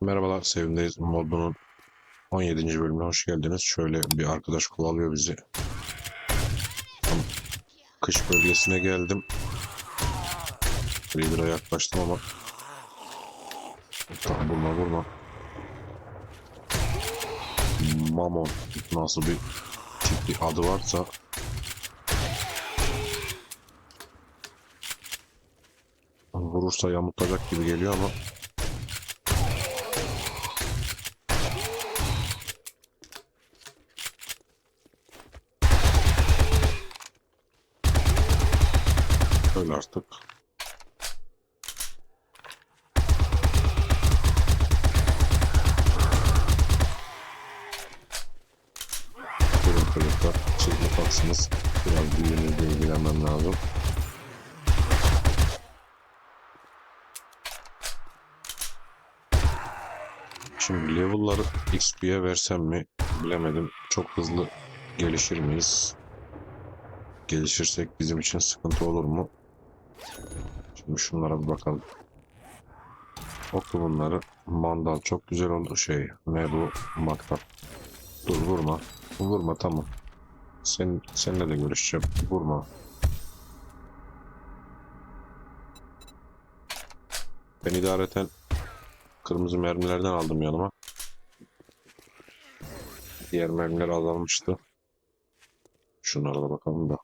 Merhabalar Sevimdeyiz modunun 17. bölümüne hoş geldiniz. Şöyle bir arkadaş kovalıyor bizi. Kış bölgesine geldim. Reader'a yaklaştım ama Tamam vurma vurma. Mamon nasıl bir tip bir adı varsa vurursa yamultacak gibi geliyor ama Öyle artık. Durun çocuklar. Siz ufaksınız. Biraz büyüğünüzle ilgilenmem lazım. Şimdi level'ları XP'ye versem mi bilemedim. Çok hızlı gelişir miyiz? Gelişirsek bizim için sıkıntı olur mu? Şimdi şunlara bir bakalım. Oku bunları. Mandal çok güzel oldu şey. Ne bu? Matkap. Dur vurma. Vurma tamam. Sen, seninle de görüşeceğim. Vurma. Ben idareten kırmızı mermilerden aldım yanıma. Diğer mermiler azalmıştı. Şunlara da bakalım da.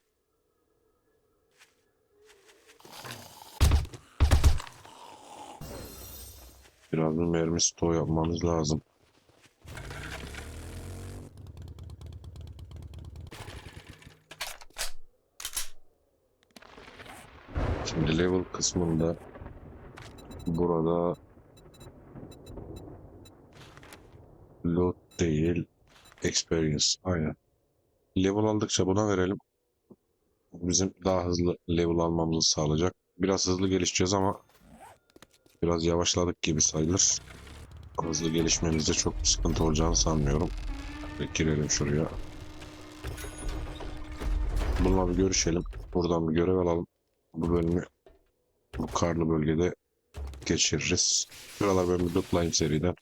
Biraz bir mermi stoğu yapmamız lazım. Şimdi level kısmında burada loot değil experience aynen. Level aldıkça buna verelim. Bizim daha hızlı level almamızı sağlayacak. Biraz hızlı gelişeceğiz ama biraz yavaşladık gibi sayılır. Hızlı gelişmemizde çok bir sıkıntı olacağını sanmıyorum. Ve girelim şuraya. Bununla bir görüşelim. Buradan bir görev alalım. Bu bölümü bu karlı bölgede geçiririz. Şuralar ben bir lootlayayım seriden.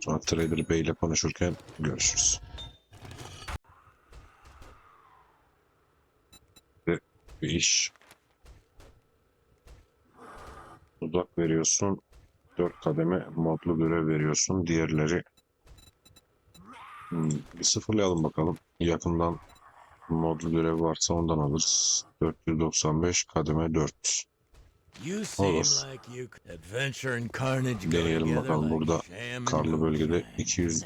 Sonra Trader Bey ile konuşurken görüşürüz. Bir iş. Uzak veriyorsun. 4 kademe modlu görev veriyorsun. Diğerleri Hmm, bir sıfırlayalım bakalım. Yakından modlu görev varsa ondan alırız. 495 kademe 4. You seem Olur. Deneyelim bakalım burada karlı bölgede moonshine. 200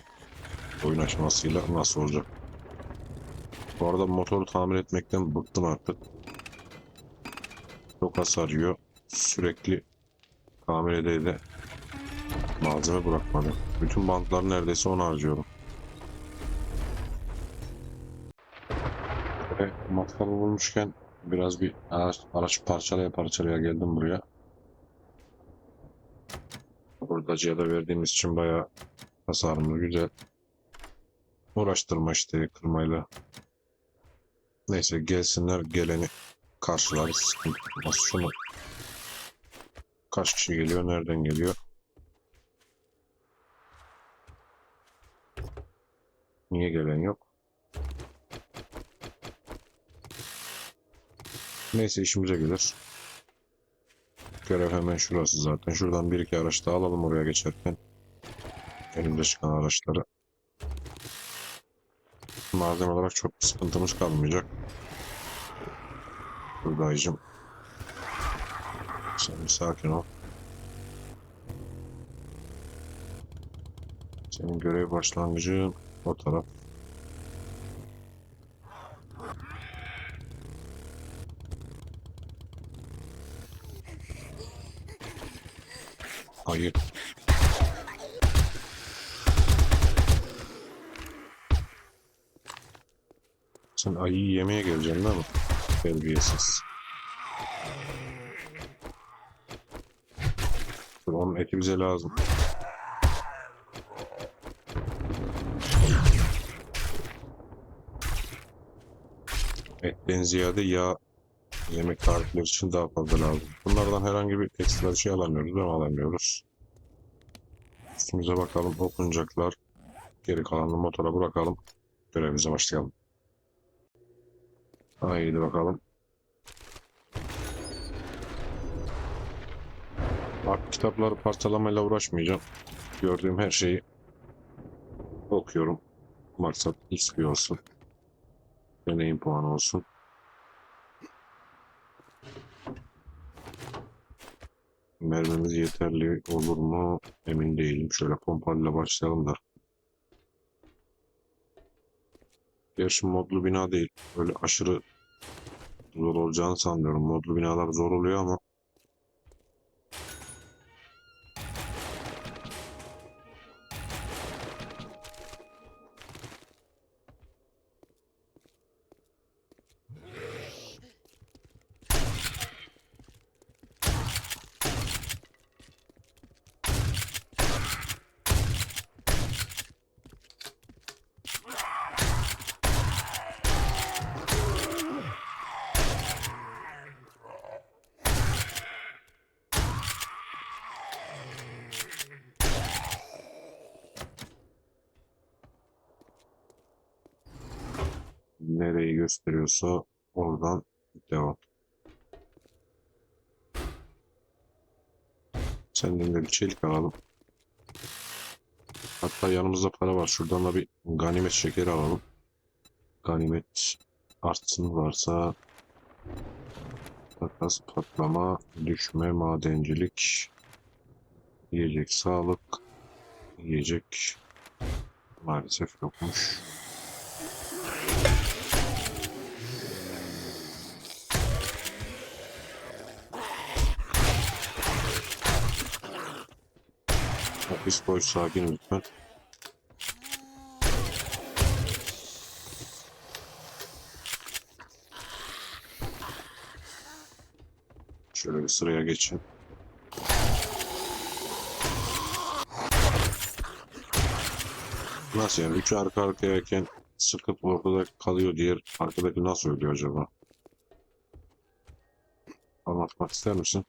oyun açmasıyla nasıl olacak? Bu arada motoru tamir etmekten bıktım artık. Çok hasar yiyor. Sürekli tamir ede malzeme bırakmadı. Bütün bantlar neredeyse onu harcıyorum. Ve matkabı bulmuşken biraz bir araç, araç parçalaya parçalaya geldim buraya. Hurdacıya da verdiğimiz için bayağı hasarımız güzel. Uğraştırma işte kırmayla. Neyse gelsinler geleni karşılarız. Şunu kaç kişi geliyor? Nereden geliyor? Niye gelen yok? Neyse işimize gelir. Görev hemen şurası zaten. Şuradan bir iki araç daha alalım oraya geçerken. Önümde çıkan araçları. Malzeme olarak çok sıkıntımız kalmayacak. Buradaycım. Sen sakin ol. Senin görev başlangıcı o taraf. Hayır. Sen ayıyı yemeye geleceksin değil mi? Terbiyesiz. Bize lazım. Etten ziyade yağ yemek tarifleri için daha fazla lazım. Bunlardan herhangi bir ekstra bir şey alamıyoruz mi? Alamıyoruz. Üstümüze bakalım. Okunacaklar. Geri kalanını motora bırakalım. Görevimize başlayalım. Haydi bakalım. Bak kitapları parçalamayla uğraşmayacağım. Gördüğüm her şeyi okuyorum. Maksat XP olsun. Deneyim puanı olsun. Mermimiz yeterli olur mu? Emin değilim. Şöyle pompayla başlayalım da. Gerçi modlu bina değil. Böyle aşırı zor olacağını sanmıyorum. Modlu binalar zor oluyor ama nereyi gösteriyorsa oradan devam. Senden de bir çelik alalım. Hatta yanımızda para var. Şuradan da bir ganimet şekeri alalım. Ganimet artsın varsa takas, patlama, düşme, madencilik, yiyecek, sağlık, yiyecek maalesef yokmuş. Ofis boş sakin lütfen. Şöyle bir sıraya geçin. Nasıl yani? Üç arka arkayayken sıkıp ortada kalıyor diğer arkadaki nasıl ölüyor acaba? Anlatmak ister misin?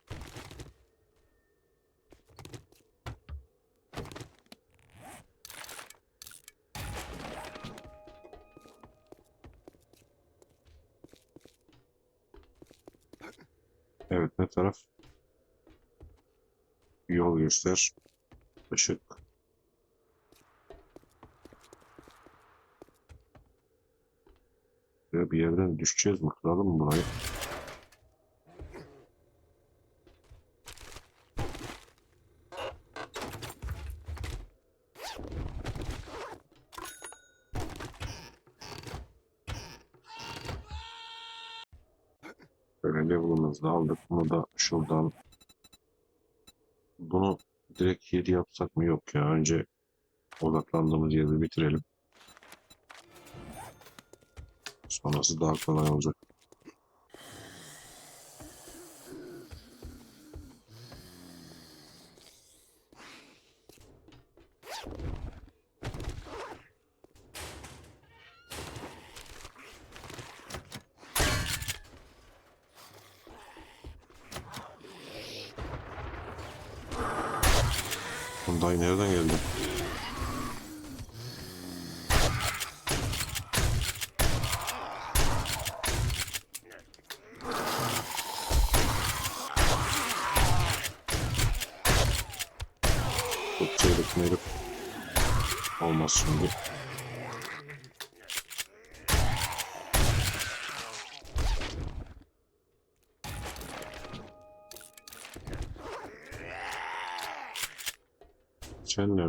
Göster. Işık. Ya bir yerden düşeceğiz mi? Kıralım burayı? Böyle level'ımızı aldık. Bunu da şuradan bunu direkt 7 yapsak mı? Yok ya. Önce odaklandığımız yeri bitirelim. Sonrası daha kolay olacak. Nereden geldi?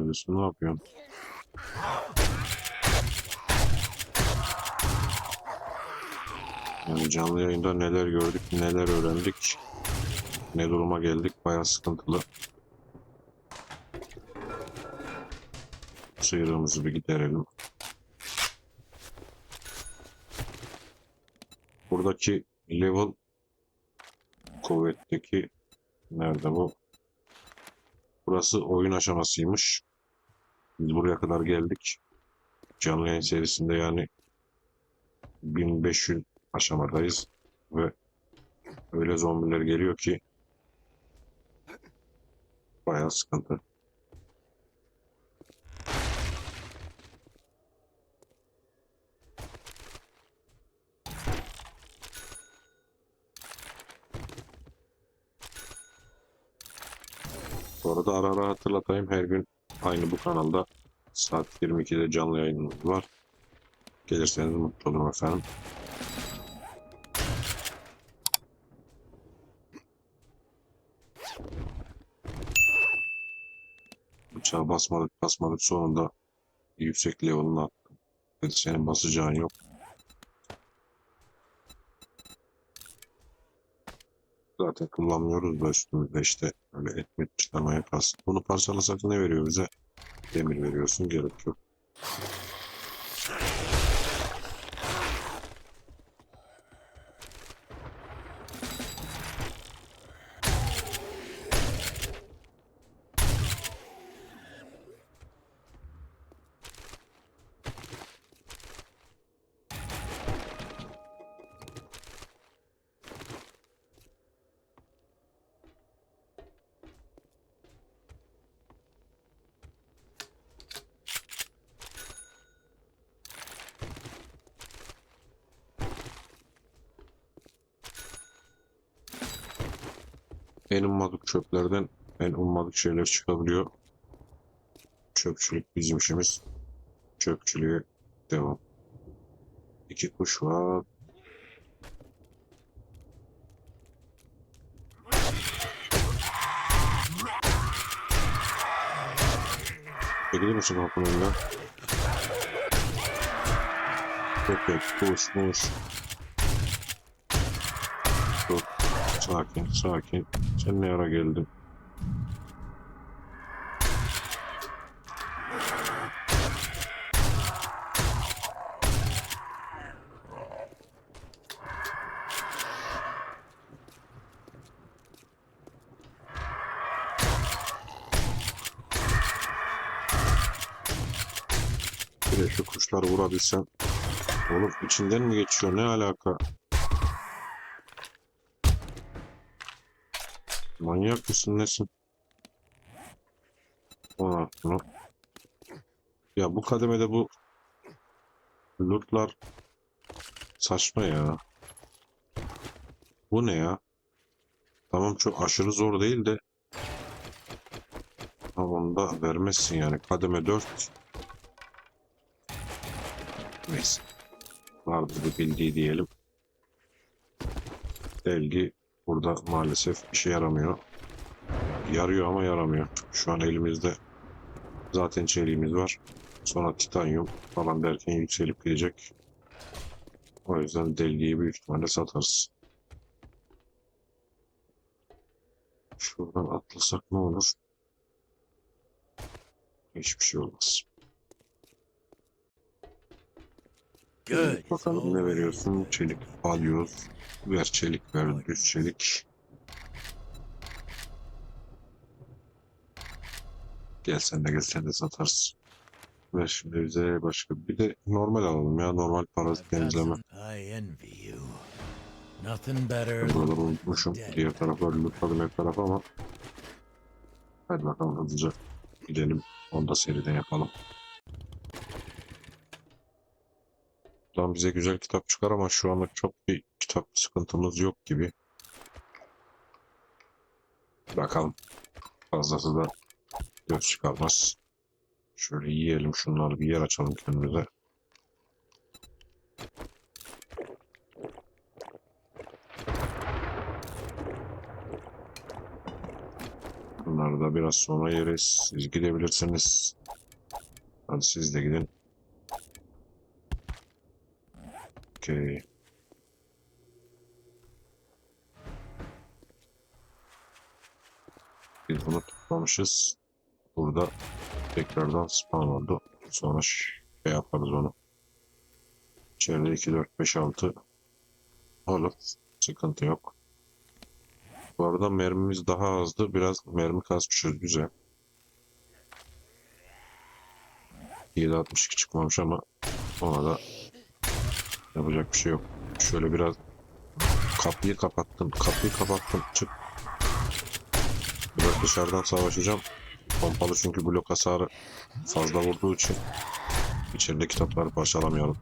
Neredesin? Ne yapıyorsun? Yani canlı yayında neler gördük, neler öğrendik, ne duruma geldik bayağı sıkıntılı. Sıyrığımızı bir giderelim. Buradaki level kuvvetteki nerede bu? Burası oyun aşamasıymış. Biz buraya kadar geldik. Canlı yayın serisinde yani 1500 aşamadayız ve öyle zombiler geliyor ki bayağı sıkıntı. Bu arada ara ara hatırlatayım her gün aynı bu kanalda saat 22'de canlı yayınımız var. Gelirseniz mutlu olurum efendim. Bıçağı basmadık basmadık sonunda yüksek level'ına Senin basacağın yok. Zaten kullanmıyoruz da üstümüzde işte öyle etmet çıkarmaya kalsın. Bunu parçalasak ne veriyor bize? Demir veriyorsun gerek yok. En ummadık çöplerden en ummadık şeyler çıkabiliyor. Çöpçülük bizim işimiz. Çöpçülüğe devam. İki kuş var. Çekilir misin kapının önünden? Köpek, kuş, muş. Sakin, sakin. Sen ne ara geldin? Bir de şu kuşları vurabilsem. Oğlum içinden mi geçiyor? Ne alaka? Manyak mısın nesin? Ona bunu. Ya bu kademede bu lootlar saçma ya. Bu ne ya? Tamam çok aşırı zor değil de ama onu da vermezsin yani. Kademe 4 Neyse. Vardı bir bildiği diyelim. Delgi burada maalesef işe yaramıyor. Yarıyor ama yaramıyor. Şu an elimizde zaten çeliğimiz var. Sonra titanyum falan derken yükselip gidecek. O yüzden delgiyi büyük ihtimalle satarız. Şuradan atlasak ne olur? Hiçbir şey olmaz. Good. Bakalım ne veriyorsun? Çelik alıyoruz. Ver çelik ver düz çelik. Gel sen de gel sen de satarız. Ver şimdi bize başka bir de normal alalım ya normal parazit temizleme. some- I envy you. Nothing better Buraları unutmuşum. Diğer tarafları lootladım her tarafı ama hadi bakalım hızlıca gidelim. Onu da seriden yapalım. Lan bize güzel kitap çıkar ama şu anlık çok bir kitap sıkıntımız yok gibi. Bakalım. Fazlası da göz çıkarmaz. Şöyle yiyelim şunları bir yer açalım kendimize. Bunları da biraz sonra yeriz. Siz gidebilirsiniz. Hadi siz de gidin. Okey. Biz bunu tutmamışız. Burada tekrardan spawn oldu. Sonra şey yaparız onu. İçeride 2, 4, 5, 6 olur. Sıkıntı yok. Bu arada mermimiz daha azdı. Biraz mermi kasmışız. Güzel. 7.62 çıkmamış ama ona da Yapacak bir şey yok. Şöyle biraz kapıyı kapattım. Kapıyı kapattım. Çık. Biraz dışarıdan savaşacağım. Pompalı çünkü blok hasarı fazla vurduğu için içeride kitapları parçalamayalım.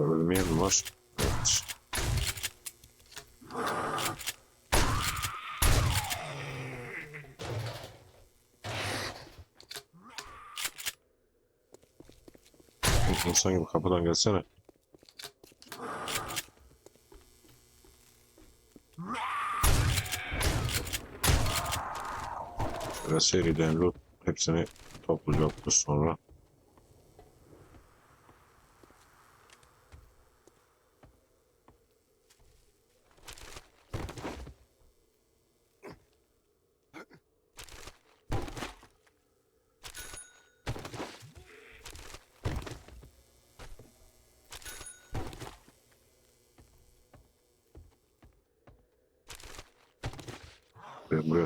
Ölmeyen var. İnsan gibi kapıdan gelsene. Şöyle seriden loot hepsini toplayacaktık sonra.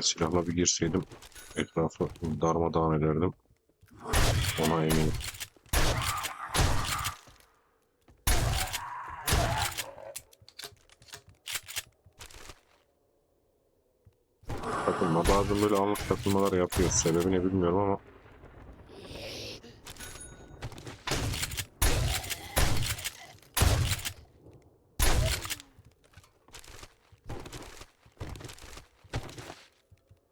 Silahla bir girseydim etrafı darmadağın ederdim. Ona eminim. Takılma. Bazen böyle anlık takılmalar yapıyor. Sebebini bilmiyorum ama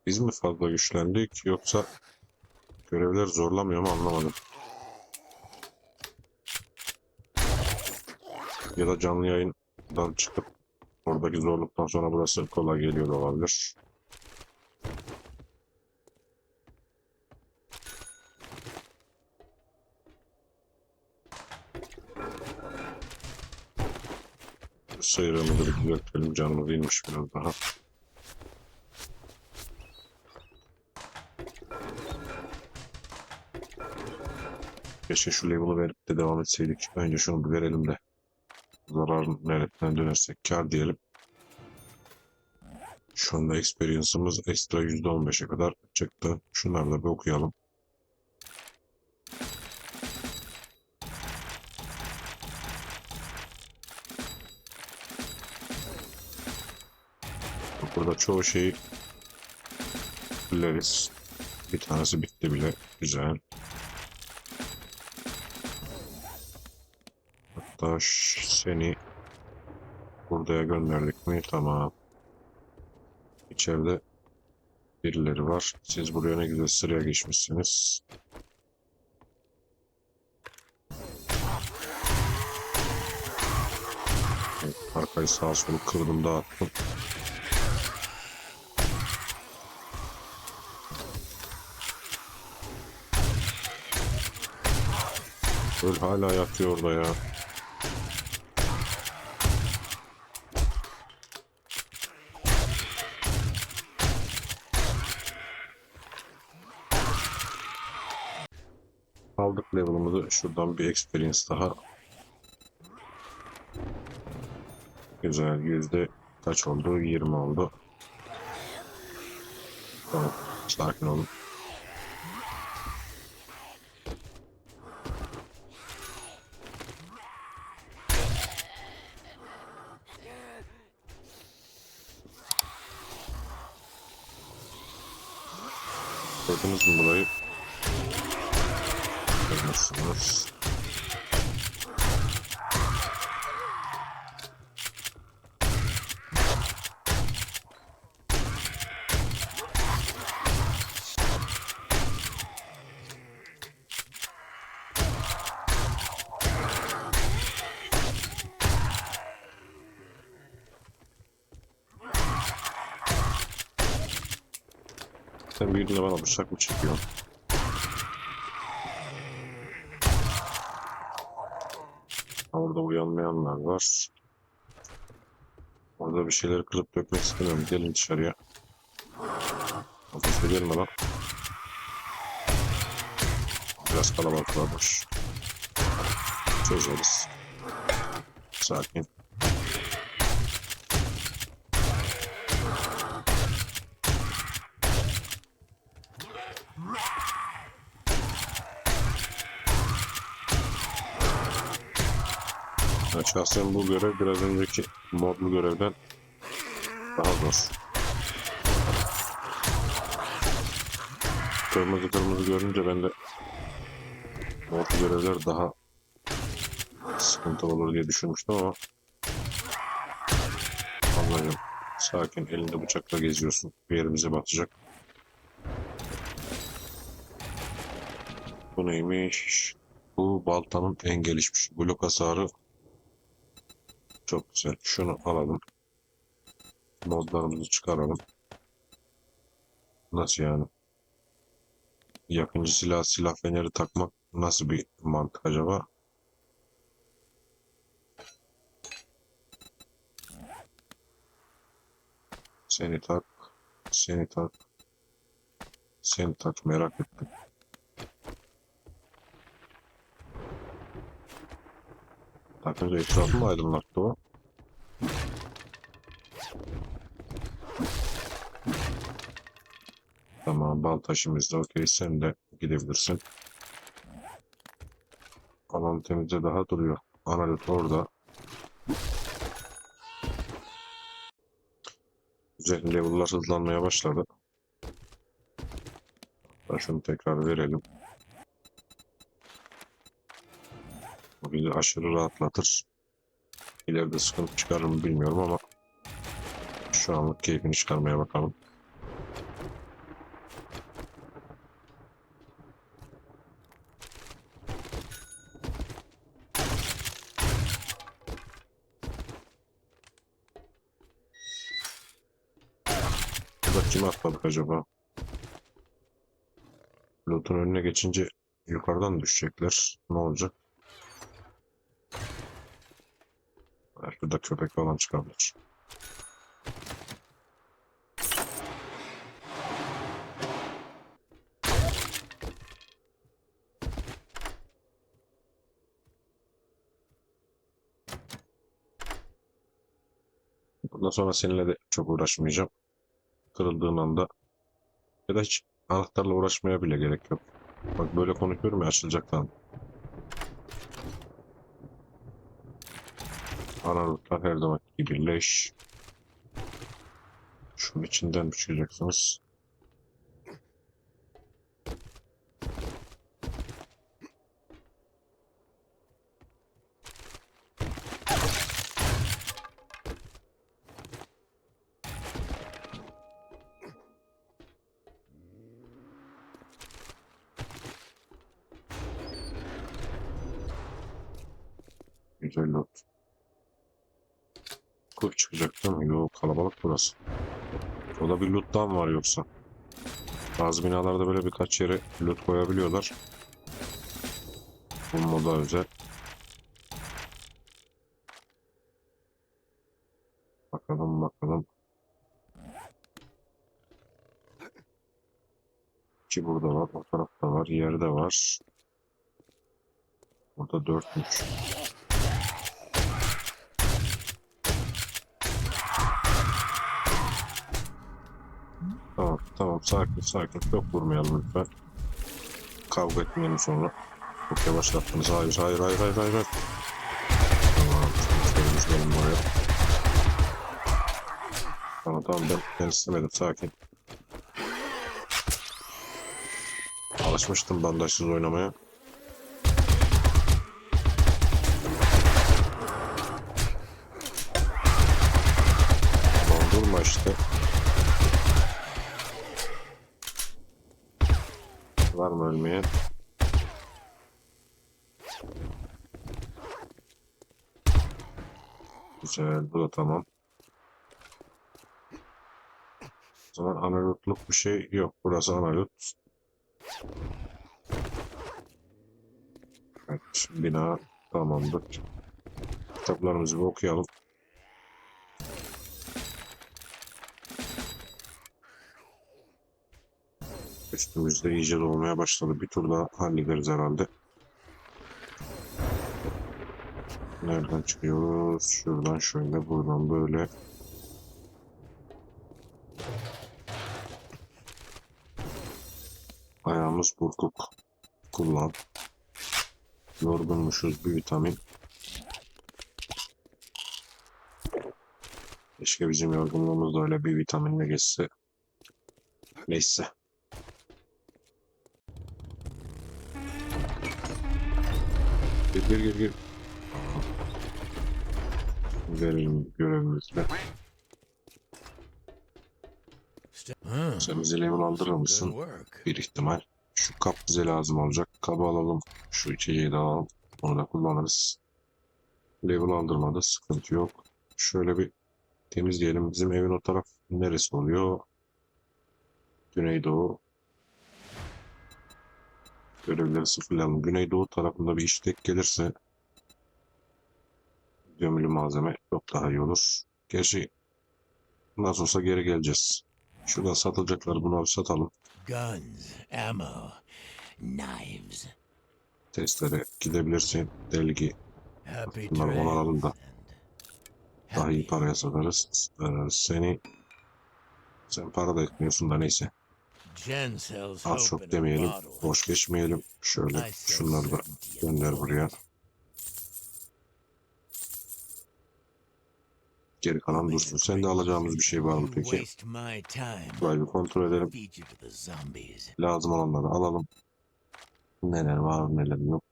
biz mi fazla güçlendik yoksa görevler zorlamıyor mu anlamadım. Ya da canlı yayından çıkıp oradaki zorluktan sonra burası kolay geliyor olabilir. Sıyrığımızı bir düzeltelim canımız inmiş biraz daha. Keşke şu level'ı verip de devam etseydik. Önce şunu bir verelim de. Zararın nereden dönersek kar diyelim. Şu anda experience'ımız ekstra %15'e kadar çıktı. Şunları da bir okuyalım. Burada çoğu şeyi fulleriz. Bir tanesi bitti bile. Güzel. Hatta ş- seni buraya gönderdik mi? Tamam. İçeride birileri var. Siz buraya ne güzel sıraya geçmişsiniz. Evet, Arkayı sağa solu kırdım dağıttım. Öl hala yatıyor orada ya. Aldık level'ımızı. Şuradan bir experience daha. Güzel. Yüzde kaç oldu? 20 oldu. Tamam. Sakin olun. Gördünüz mü burayı? Görmüşsünüz. Sen bir de bana bıçak mı çekiyorsun? Orada uyanmayanlar var. Orada bir şeyleri kırıp dökmek istemiyorum. Gelin dışarıya. Ateş edelim lan. Biraz kalabalık varmış. Çözeriz. Sakin. Şahsen bu görev biraz önceki modlu görevden daha zor. Kırmızı kırmızı görünce ben de modlu görevler daha sıkıntı olur diye düşünmüştüm ama Anladım. Sakin elinde bıçakla geziyorsun. Bir yerimize batacak. Bu neymiş? Bu baltanın en gelişmiş. Blok hasarı çok güzel. Şunu alalım. Modlarımızı çıkaralım. Nasıl yani? Yakıncı silah, silah feneri takmak nasıl bir mantık acaba? Seni tak, seni tak, seni tak merak ettim. Takınca etrafı mı aydınlattı o? Tamam, bal taşımız da okey. Sen de gidebilirsin. Alan temizde daha duruyor. Analit orada. Güzel level'lar hızlanmaya başladı. Hatta şunu tekrar verelim. Aşırı rahatlatır. İleride sıkıntı çıkarır mı bilmiyorum ama şu anlık keyfini çıkarmaya bakalım. Burada kimi atladık acaba? Loot'un önüne geçince yukarıdan düşecekler. Ne olacak? Belki de köpek falan çıkabilir. Bundan sonra seninle de çok uğraşmayacağım. Kırıldığın anda ya da hiç anahtarla uğraşmaya bile gerek yok. Bak böyle konuşuyorum ya açılacak lan. Aralıklar her zaman gibi leş. Şunun içinden mi çıkacaksınız? Güzel loot. Kurt çıkacak değil mi? Yok kalabalık burası. O da bir loot'tan var yoksa. Bazı binalarda böyle birkaç yere loot koyabiliyorlar. Bu moda özel. Bakalım bakalım. İki burada var, o tarafta var, yerde var. Burada dörtmüş. Tamam, tamam. Sakin, sakin. Çok vurmayalım lütfen. Kavga etmeyelim sonra. Çok yavaşlattınız. Hayır, hayır, hayır, hayır, hayır. hayır. Tamam, şöyle düşmeyelim oraya. Tamam, tamam. Ben, ben istemedim. Sakin. Alışmıştım bandajsız oynamaya. Tamam. O zaman analogluk bir şey yok. Burası analog. Evet, bina tamamdır. Kitaplarımızı bir okuyalım. Üstümüzde iyice dolmaya başladı. Bir tur daha hallederiz herhalde. Nereden çıkıyoruz? Şuradan şöyle, buradan böyle. Ayağımız burkuk. Kullan. Yorgunmuşuz bir vitamin. Keşke bizim yorgunluğumuz da öyle bir vitaminle geçse. Neyse. Gir gir gir gir. Verelim görevimizle. St- huh. Sen bize level aldırır Good mısın? Bir ihtimal. Şu kap bize lazım olacak. Kabı alalım. Şu içeceği de alalım. Onu da kullanırız. Level aldırmadı. Sıkıntı yok. Şöyle bir temizleyelim. Bizim evin o taraf neresi oluyor? Güneydoğu. Görevleri sıfırlayalım. Güneydoğu tarafında bir işlek gelirse gömülü malzeme çok daha iyi olur. Gerçi nasıl olsa geri geleceğiz. Şuradan satılacakları bunu bir satalım. Guns, ammo, knives. testlere gidebilirsin. Delgi Bunları ona alalım da daha iyi paraya satarız. Ee, seni sen para da etmiyorsun da neyse. Az çok demeyelim. Boş geçmeyelim. Şöyle şunları da gönder buraya. Geri kalan dursun. Sen de alacağımız bir şey var mı peki? Burayı bir kontrol edelim. Lazım olanları alalım. Neler var neler yok.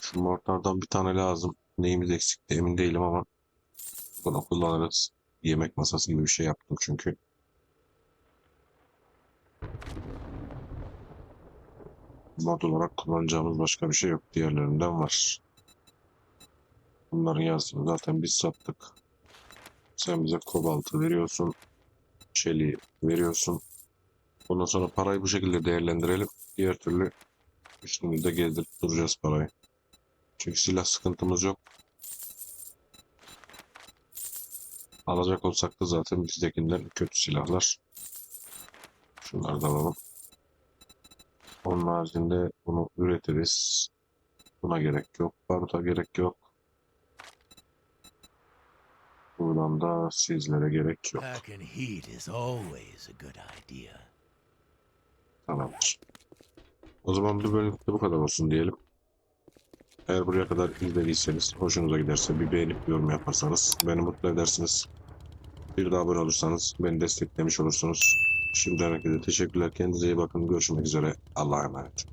Şu mortardan bir tane lazım. Neyimiz eksikti emin değilim ama bunu kullanırız. Yemek masası gibi bir şey yaptım çünkü. Mod olarak kullanacağımız başka bir şey yok. Diğerlerinden var. Bunların yarısını zaten biz sattık. Sen bize kobaltı veriyorsun. Çeliği veriyorsun. Ondan sonra parayı bu şekilde değerlendirelim. Diğer türlü üstümüzde gezdirip duracağız parayı. Çünkü silah sıkıntımız yok. Alacak olsak da zaten bizdekinden kötü silahlar. Şunları da alalım. Onun haricinde bunu üretiriz. Buna gerek yok. Baruta gerek yok. Buradan da sizlere gerek yok. Packing heat is always a good idea. Tamamdır. O zaman bu bölümde bu kadar olsun diyelim. Eğer buraya kadar izlediyseniz, hoşunuza giderse bir beğenip yorum yaparsanız beni mutlu edersiniz. Bir daha abone olursanız beni desteklemiş olursunuz. Şimdi herkese teşekkürler. Kendinize iyi bakın. Görüşmek üzere. Allah'a emanet.